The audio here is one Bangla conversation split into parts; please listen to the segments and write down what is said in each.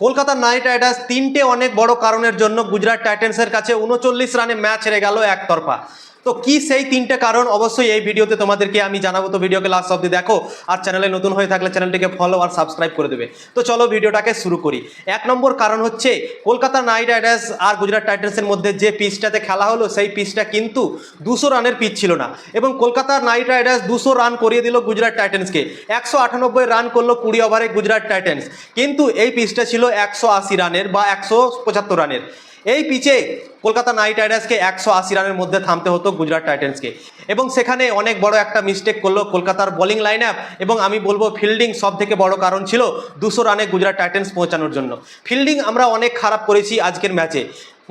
কলকাতা নাইট রাইডার্স তিনটে অনেক বড় কারণের জন্য গুজরাট টাইটেন্সের কাছে উনচল্লিশ রানে ম্যাচ হেরে গেল একতরফা। তো কি সেই তিনটে কারণ? অবশ্যই এই ভিডিওতে তোমাদেরকে আমি জানাব। তো ভিডিওকে লাস্ট অব্দি দেখো। আর চ্যানেলে নতুন হয়ে থাকলে চ্যানেলটিকে ফলো আর সাবস্ক্রাইব করে দেবে। তো চলো ভিডিওটাকে শুরু করি। এক নম্বর কারণ হচ্ছে কলকাতা নাইট রাইডার্স আর গুজরাট টাইটেন্সের মধ্যে যে পিচটাতে খেলা হলো, সেই পিচটা কিন্তু দুশো রানের পিচ ছিল না। এবং কলকাতা নাইট রাইডার্স দুশো রান করিয়ে দিল গুজরাট টাইটেন্সকে একশো আটানব্বই রান করল কুড়ি ওভারে গুজরাট টাইটেন্স। কিন্তু এই পিচটা ছিল একশো আশি রানের বা একশো পঁচাত্তর রানের। এই পিচে কলকাতা নাইট রাইডার্সকে একশো আশি রানের মধ্যে থামতে হতো গুজরাট টাইটেন্সকে। এবং সেখানে অনেক বড় একটা মিস্টেক করল কলকাতার বোলিং লাইন আপ এবং আমি বলব ফিল্ডিং সব থেকে বড় কারণ ছিল দুশো রানে গুজরাট টাইটেন্স পৌঁছানোর জন্য। ফিল্ডিং আমরা অনেক খারাপ করেছি আজকের ম্যাচে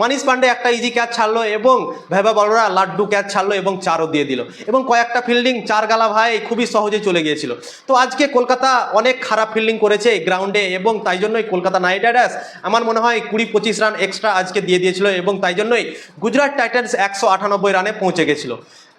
মানিস পান্ডে একটা ইজি ক্যাচ ছাড়লো এবং ভেবা বলরা লাড্ডু ক্যাচ ছাড়লো এবং চারও দিয়ে দিল। এবং কয়েকটা ফিল্ডিং চার গালা ভাই খুবই সহজে চলে গিয়েছিল। তো আজকে কলকাতা অনেক খারাপ ফিল্ডিং করেছে গ্রাউন্ডে এবং তাই জন্যই কলকাতা নাইট রাইডার্স আমার মনে হয় কুড়ি পঁচিশ রান এক্সট্রা আজকে দিয়ে দিয়েছিল এবং তাই জন্যই গুজরাট টাইটান্স একশো আটানব্বই রানে পৌঁছে গেছিল।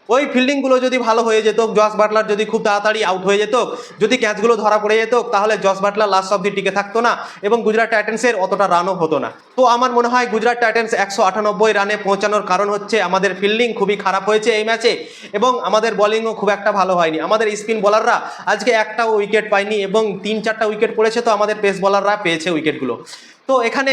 ওই ফিল্ডিংগুলো যদি ভালো হয়ে যেত, জস বাটলার যদি খুব তাড়াতাড়ি আউট হয়ে যেত, যদি ক্যাচগুলো ধরা পড়ে যেত, তাহলে জস বাটলার লাস্ট অব্দি টিকে থাকতো না এবং গুজরাট টাইটেন্সের অতটা রানও হতো না। তো আমার মনে হয় গুজরাট টাইটেন্স একশো আটানব্বই রানে পৌঁছানোর কারণ হচ্ছে আমাদের ফিল্ডিং খুবই খারাপ হয়েছে এই ম্যাচে এবং আমাদের বোলিংও খুব একটা ভালো হয়নি। আমাদের স্পিন বলাররা আজকে একটাও উইকেট পায়নি এবং তিন চারটা উইকেট পড়েছে তো আমাদের পেস বোলাররা পেয়েছে উইকেটগুলো তো এখানে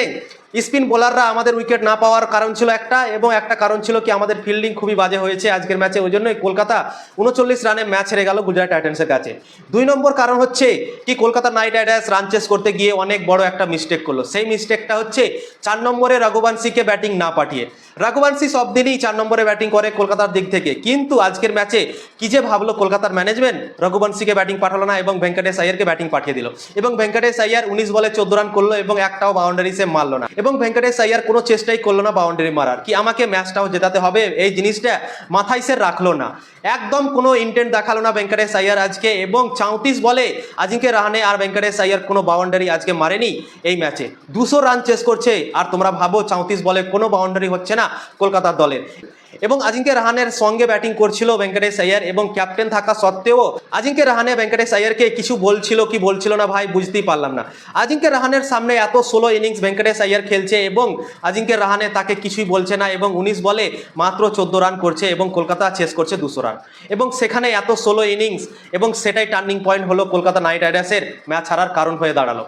স্পিন বোলাররা আমাদের উইকেট না পাওয়ার কারণ ছিল একটা এবং একটা কারণ ছিল কি আমাদের ফিল্ডিং খুবই বাজে হয়েছে আজকের ম্যাচে। ওই জন্যই কলকাতা উনচল্লিশ রানে ম্যাচ হেরে গেল গুজরাট টাইটান্সের কাছে। দুই নম্বর কারণ হচ্ছে কি Kolkata Knight Riders run chase করতে গিয়ে অনেক বড় একটা মিস্টেক করল। সেই মিস্টেকটা হচ্ছে চার নম্বরে রঘুবান সিকে ব্যাটিং না পাঠিয়ে। রঘুবংশী সব দিনই চার নম্বরে ব্যাটিং করে কলকাতার দিক থেকে। কিন্তু আজকের ম্যাচে কি যে ভাবলো কলকাতার ম্যানেজমেন্ট রঘুবংশীকে ব্যাটিং পাঠালো না এবং ভেঙ্কটেশ আইয়ারকে ব্যাটিং পাঠিয়ে দিল। এবং ভেঙ্কটেশ আইয়ার উনিশ বলে চোদ্দ রান করল এবং একটাও বাউন্ডারি সে মারলো না। এবং ভেঙ্কটেশ আইয়ার কোনো চেষ্টাই করল না বাউন্ডারি মারার। কি আমাকে ম্যাচটাও জেতাতে হবে? এই জিনিসটা মাথায় সে রাখল না। একদম কোনো ইন্টেন্ট দেখাল না ভেঙ্কটেশ আইয়ার আজকে এবং চৌত্রিশ বলে আজিঙ্কে রাহানে আর ভেঙ্কটেশ আইয়ার কোনো বাউন্ডারি আজকে মারেনি এই ম্যাচে। দুশো রান চেস করছে। আর তোমরা ভাবো চৌত্রিশ বলে কোনো বাউন্ডারি হচ্ছে না। কলকাতার দলের এবং আজিঙ্কে রাহানের সঙ্গে ব্যাটিং করছিল ভেঙ্কটেশ আইয়ার এবং ক্যাপ্টেন থাকা সত্ত্বেও আজিঙ্কে রাহানে ভেঙ্কটেশ আইয়ারকে কিছু বলছিল কি বলছিল না ভাই বুঝতেই পারলাম না। আজিঙ্কে রাহানের সামনে এত ষোলো ইনিংস ভেঙ্কটেশ আইয়ার খেলছে এবং আজিঙ্কে রাহানে তাকে কিছুই বলছে না এবং উনিশ বলে মাত্র চোদ্দ রান করছে এবং কলকাতা চেস করছে দুশো রান। এবং সেখানে এত ষোলো ইনিংস এবং সেটাই টার্নিং পয়েন্ট হলো কলকাতা নাইট রাইডার্সের ম্যাচ হারার কারণ হয়ে দাঁড়াল।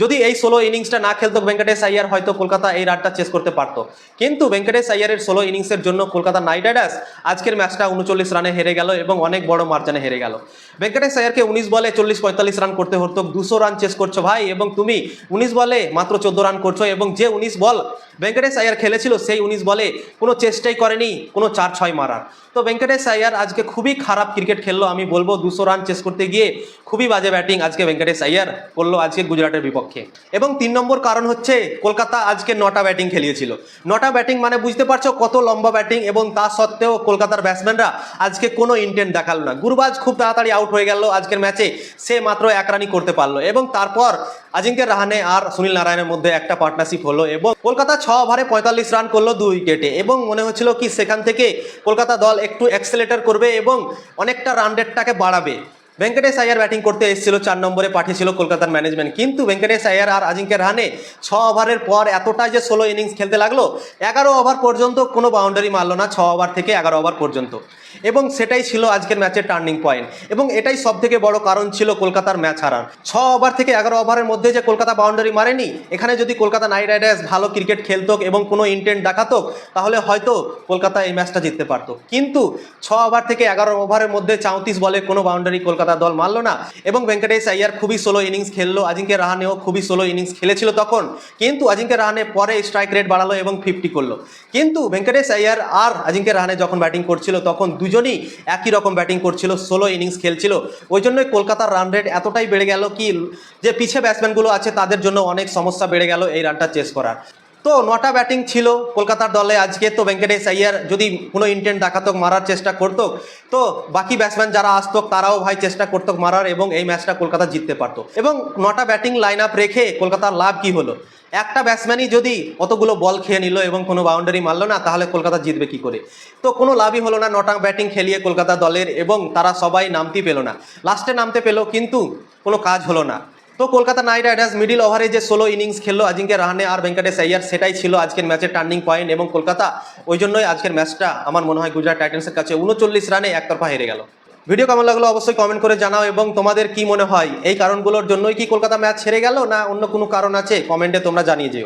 যদি এই ষোলো ইনিংসটা না খেলতো, ভেঙ্কটেশ আইয়ার হয়তো কলকাতা এই রানটা চেস করতে পারতো। কিন্তু ভেঙ্কটেশ আইয়ারের ষোলো ইনিংসের জন্য কলকাতা নাইট রাইডার্স আজকের ম্যাচটা উনচল্লিশ রানে হেরে গেল এবং অনেক বড় মার্জানে হেরে গেল। ভেঙ্কটেশ আয়ারকে উনিশ বলে চল্লিশ পঁয়তাল্লিশ রান করতে হতো, দুশো রান চেস করছ ভাই এবং তুমি উনিশ বলে মাত্র চোদ্দ রান করছ এবং যে উনিশ বল ভেঙ্কটেশ আইয়ার খেলেছিল, সেই উনিশ বলে কোনো চেষ্টাই করেনি, কোনো চার ছয় মারার। তো ভেঙ্কটেশ আইয়ার আজকে খুবই খারাপ ক্রিকেট খেললো, আমি বলব দুশো রান চেস করতে গিয়ে খুবই বাজে ব্যাটিং আজকে ভেঙ্কটেশ আইয়ার করল আজকে গুজরাটের বিপক্ষে। এবং তিন নম্বর কারণ হচ্ছে কলকাতা আজকে নটা ব্যাটিং খেলিয়েছিল। নটা ব্যাটিং মানে বুঝতে পারছ কত লম্বা ব্যাটিং এবং তা সত্ত্বেও কলকাতার ব্যাটসম্যানরা আজকে কোনো ইন্টেন্ট দেখাল না। গুরবাজ খুব তাড়াতাড়ি আউট হয়ে গেল আজকের ম্যাচে সে মাত্র এক রানই করতে পারল এবং তারপর আজিঙ্কে রাহানে আর সুনীল নারায়ণের মধ্যে একটা পার্টনারশিপ হলো এবং কলকাতা ছ ওভারে পঁয়তাল্লিশ রান করল দুই উইকেটে এবং মনে হচ্ছিল কি সেখান থেকে কলকাতা দল একটু অ্যাক্সেলেটার করবে এবং অনেকটা রান রেটটাকে বাড়াবে। ভেঙ্কটেশ আয়ার ব্যাটিং করতে এসেছিল, চার নম্বরে পাঠিয়েছিল কলকাতার ম্যানেজমেন্ট কিন্তু ভেঙ্কটেশ আয়ার আর আজিঙ্কে রাহানে ছ ওভারের পর এতটাই যে ষোলো ইনিংস খেলতে লাগল, এগারো ওভার পর্যন্ত কোনো বাউন্ডারি মারলো না, ছ ওভার থেকে এগারো ওভার পর্যন্ত। এবং সেটাই ছিল আজকের ম্যাচের টার্নিং পয়েন্ট এবং এটাই সব থেকে বড় কারণ ছিল কলকাতার ম্যাচ হারার। ছ ওভার থেকে এগারো ওভারের মধ্যে যে কলকাতা বাউন্ডারি মারেনি, এখানে যদি কলকাতা নাইট রাইডার্স ভালো ক্রিকেট খেলতো এবং কোনো ইন্টেন্ট দেখাতো তাহলে হয়তো কলকাতা এই ম্যাচটা জিততে পারতো। কিন্তু ছ ওভার থেকে এগারো ওভারের মধ্যে চৌত্রিশ বলে কোনো বাউন্ডারি কলকাতা দল মারলো না। এবং ভেঙ্কটেশ আইয়ার খুবই ষোলো ইনিংস খেললো। আজিঙ্কে রাহানেও খুবই ষোলো ইনিংস খেলেছিল তখন। কিন্তু আজিঙ্কে রাহানে পরে স্ট্রাইক রেট বাড়ালো এবং ফিফটি করল। কিন্তু ভেঙ্কটেশ আইয়ার আর আজিঙ্কে রাহানে যখন ব্যাটিং করছিল, তখন দুজনই একই রকম ব্যাটিং করছিল ষোলো ইনিংস খেলছিল। ওই জন্যই কলকাতার রান রেট এতটাই বেড়ে গেল কি, যে পিছে ব্যাটসম্যানগুলো আছে, তাদের জন্য অনেক সমস্যা বেড়ে গেল এই রানটা চেস করার। তো নটা ব্যাটিং ছিল কলকাতার দলে। আজকে তো ভেঙ্কটেশ আইয়ার যদি কোনো ইন্টেন্ট দেখাতো মারার চেষ্টা করতো তো বাকি ব্যাটসম্যান যারা আসতো তারাও ভাই চেষ্টা করতো মারার এবং এই ম্যাচটা কলকাতা জিততে পারতো। এবং নটা ব্যাটিং লাইন আপ রেখে কলকাতার লাভ কি হলো? একটা ব্যাটসম্যানই যদি অতগুলো বল খেয়ে নিল এবং কোনো বাউন্ডারি মারল না, তাহলে কলকাতা জিতবে কি করে? তো কোনো লাভই হলো না নটা ব্যাটিং খেলিয়ে কলকাতা দলের এবং তারা সবাই নামতেই পেল না। লাস্টে নামতে পেল কিন্তু কোনো কাজ হলো না। তো কলকাতা নাইট রাইডার্স মিডিল ওভারে যে ষোলো ইনিংস খেললো আজিঙ্কে রাহানে আর ভেঙ্কটেশ আইয়ার, সেটাই ছিল আজকের ম্যাচের টার্নিং পয়েন্ট এবং কলকাতা ওই জন্যই আজকের ম্যাচটা আমার মনে হয় গুজরাট টাইটান্সের কাছে উনচল্লিশ রানে একতরফা হেরে গেল। ভিডিও কেমন লাগল অবশ্যই কমেন্ট করে জানাও এবং তোমাদের কি মনে হয়? এই কারণগুলোর জন্যই কি কলকাতা ম্যাচ হেরে গেল না অন্য কোনো কারণ আছে? কমেন্টে তোমরা জানিয়ে যেও।